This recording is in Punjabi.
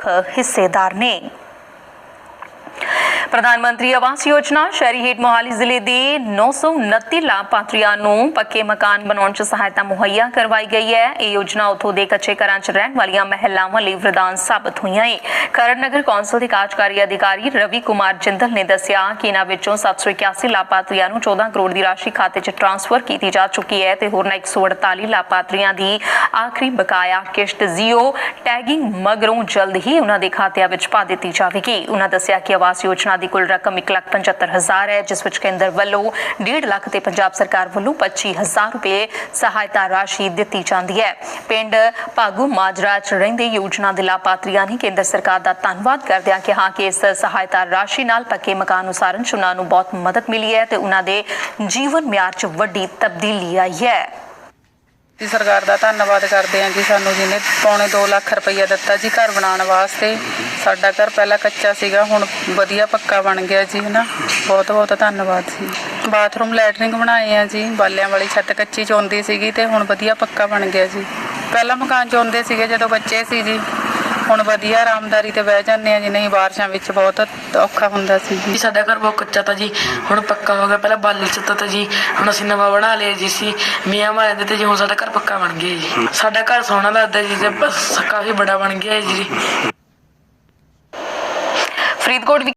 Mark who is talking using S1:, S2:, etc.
S1: ਮੁੱਖ ਹਿੱਸੇਦਾਰ ਨੇ। ਪ੍ਰਧਾਨ ਮੰਤਰੀ ਆਵਾਸ ਯੋਜਨਾ ਸ਼ਹਿਰੀ ਹੇਠ ਮੋਹਾਲੀ ਜ਼ਿਲ੍ਹੇ ਦੇ 929 ਲਾਭਪਾਤਰੀਆਂ ਨੂੰ ਪੱਕੇ ਮਕਾਨ ਬਣਾਉਣ 'ਚ ਸਹਾਇਤਾ ਮੁਹੱਈਆ ਕਰਵਾਈ ਗਈ ਹੈ। ਇਹ ਯੋਜਨਾ ਉਥੋਂ ਦੇ ਕੱਚੇ ਘਰਾਂ 'ਚ ਰਹਿਣ ਵਾਲੀਆਂ ਮਹਿਲਾਵਾਂ ਲਈ ਵਰਦਾਨ ਸਾਬਤ ਹੋਈਆਂ ਹੈ ਕਰਨ ਨਗਰ ਕੌਂਸਲ ਦੇ ਕਾਰਜਕਾਰੀ ਅਧਿਕਾਰੀ ਰਵੀ ਕੁਮਾਰ ਜਿੰਦਲ ਨੇ ਦੱਸਿਆ ਕਿ ਇਹਨਾਂ ਵਿੱਚੋਂ 781 ਲਾਭਪਾਤਰੀਆਂ ਨੂੰ 14 ਕਰੋੜ ਦੀ ਰਾਸ਼ੀ ਖਾਤੇ 'ਚ ਟ੍ਰਾਂਸਫਰ ਕੀਤੀ ਜਾ ਚੁੱਕੀ ਹੈ ਤੇ ਹੋਰਨਾਂ 148 ਲਾਭਪਾਤਰੀਆਂ ਦੀ ਆਖਰੀ ਬਕਾਇਆ ਕਿਸ਼ਤ ਜ਼ੀਓ ਟੈਗਿੰਗ ਮਗਰੋਂ ਜਲਦ ਹੀ ਉਹਨਾਂ ਦੇ ਖਾਤਿਆਂ ਵਿੱਚ ਪਾ ਦਿੱਤੀ ਜਾਵੇਗੀ। ਉਹਨਾਂ ਦੱਸਿਆ ਕਿ ਆਵਾਸ ਯੋਜਨਾ ਦੀ ਕੁੱਲ ਰਕਮ 1,75,000 ਹੈ ਜਿਸ ਵਿੱਚ ਕੇਂਦਰ ਵੱਲੋਂ 1.5 ਲੱਖ ਤੇ ਪੰਜਾਬ ਸਰਕਾਰ ਵੱਲੋਂ 25000 ਰੁਪਏ ਸਹਾਇਤਾ ਰਾਸ਼ੀ ਦਿੱਤੀ ਜਾਂਦੀ ਹੈ। ਪਿੰਡ ਭਾਗੂ ਮਾਜਰਾ ਚ ਰਹਿੰਦੇ ਯੋਜਨਾ ਦੇ ਲਾਭਪਾਤਰੀਆਂ ਨੇ ਕੇਂਦਰ ਸਰਕਾਰ ਦਾ ਧੰਨਵਾਦ ਕਰਦਿਆਂ ਕਿਹਾ ਕਿ ਇਸ ਸਹਾਇਤਾ ਰਾਸ਼ੀ ਨਾਲ ਪੱਕੇ ਮਕਾਨ ਉਸਾਰਨ ਚ ਉਹਨਾਂ ਨੂੰ ਬਹੁਤ ਮਦਦ ਮਿਲੀ ਹੈ ਤੇ ਉਹਨਾਂ ਦੇ ਜੀਵਨ ਮਿਆਰ ਚ ਵੱਡੀ ਤਬਦੀਲੀ ਆਈ ਹੈ।
S2: ਜੀ ਸਰਕਾਰ ਦਾ ਧੰਨਵਾਦ ਕਰਦੇ ਹਾਂ ਜੀ ਸਾਨੂੰ ਜਿਹਨੇ ਪੌਣੇ 2 ਲੱਖ ਰੁਪਈਆ ਦਿੱਤਾ ਜੀ ਘਰ ਬਣਾਉਣ ਵਾਸਤੇ। ਸਾਡਾ ਘਰ ਪਹਿਲਾਂ ਕੱਚਾ ਸੀਗਾ, ਹੁਣ ਵਧੀਆ ਪੱਕਾ ਬਣ ਗਿਆ ਜੀ, ਹਨਾ। ਬਹੁਤ ਬਹੁਤ ਧੰਨਵਾਦ ਜੀ। ਬਾਥਰੂਮ ਲੈਟਰਿੰਗ ਬਣਾਏ ਆ ਜੀ, ਬਾਲਿਆਂ ਵਾਲੀ ਛੱਤ ਕੱਚੀ ਚੋਂਦੀ ਸੀਗੀ ਤੇ ਹੁਣ ਵਧੀਆ ਪੱਕਾ ਬਣ ਗਿਆ ਜੀ। ਪਹਿਲਾਂ ਮਕਾਨ ਚੋਂਦੇ ਸੀਗੇ ਜਦੋਂ ਬੱਚੇ ਸੀ ਜੀ। ਹੁਣ ਵਧੀਆ ਆਰਾਮਦਾਰੀ ਤੇ ਬਹਿ ਜਾਂਦੇ ਆ ਜੀ। ਨਹੀਂ ਬਾਰਿਸ਼ਾਂ ਵਿੱਚ ਬਹੁਤ ਔਖਾ ਹੁੰਦਾ ਸੀ ਜੀ।
S3: ਸਾਡਾ ਘਰ ਬਹੁਤ ਕੱਚਾ ਤਾਂ ਜੀ। ਹੁਣ ਪੱਕਾ ਹੋ ਗਿਆ। ਪਹਿਲਾਂ ਬਾਲੀ ਚ ਤਾਂ ਜੀ। ਹੁਣ ਅਸੀਂ ਨਵਾਂ ਬਣਾ ਲਿਆ ਜੀ ਸੀ। ਮੀਆਂ ਮਾਰੇ ਦੇ ਤੇ ਜੀ ਹੁਣ ਸਾਡਾ ਘਰ ਪੱਕਾ ਬਣ ਗਿਆ ਜੀ। ਸਾਡਾ ਘਰ ਸੋਹਣਾ ਲੱਗਦਾ ਜੀ ਤੇ ਬਸ ਕਾਫੀ ਬੜਾ ਬਣ ਗਿਆ ਜੀ।
S1: ਫਰੀਦਕੋਟ